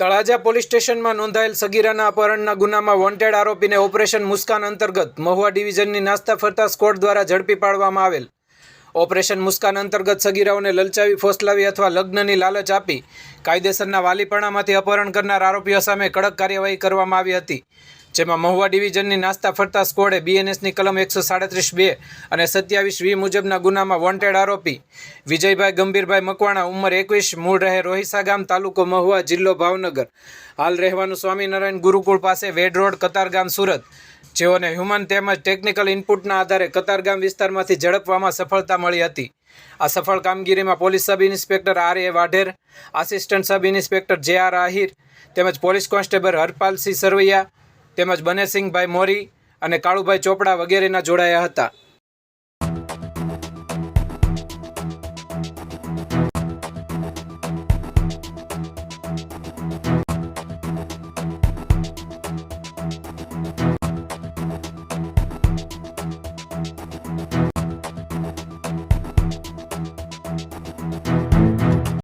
Talaja police સ્ટેશનમાં નોંધાયેલ સગીરાના અપહરણના ગુનામાં વોન્ટેડ આરોપીને ઓપરેશન મુસ્કાન અંતર્ગત મહુવા ડિવિઝનની નાસ્તા ફરતા સ્કોડ દ્વારા ઝડપી પાડવામાં આવેલ. ઓપરેશન મુસ્કાન અંતર્ગત સગીરાઓને લલચાવી, ફોસલાવી અથવા લગ્નની લાલચ આપી કાયદેસરના વાલીપણામાંથી અપહરણ કરનાર આરોપીઓ સામે કડક કાર્યવાહી કરવામાં આવી હતી. જેમાં મહુવા ડિવિઝનની નાસ્તા ફરતા સ્કોડે બીએનએસની કલમ એકસો સાડત્રીસ બે અને સત્યાવીસ વી મુજબના ગુનામાં વોન્ટેડ આરોપી. વિજયભાઈ, ગંભીરભાઈ મકવાણા ઉંમર એકવીસ, મૂળ રહે રોહિસા ગામ, તાલુકો મહુવા જિલ્લો ભાવનગર. હાલ રહેવાનું સ્વામિનારાયણ ગુરુકુળ પાસે વેડ રોડ કતારગામ સુરત. જેઓને હ્યુમન તેમજ ટેકનિકલ ઇનપુટના આધારે કતારગામ વિસ્તારમાંથી ઝડપવામાં સફળતા મળી હતી. આ સફળ કામગીરીમાં police sub inspector R A Vadher, assistant sub inspector J R Ahir તેમજ પોલીસ કોન્સ્ટેબલ હરપાલસિંહ સરવૈયા તેમજ બનેસિંહભાઈ મોરી અને કાળુભાઈ ચોપડા વગેરેના જોડાયા હતા.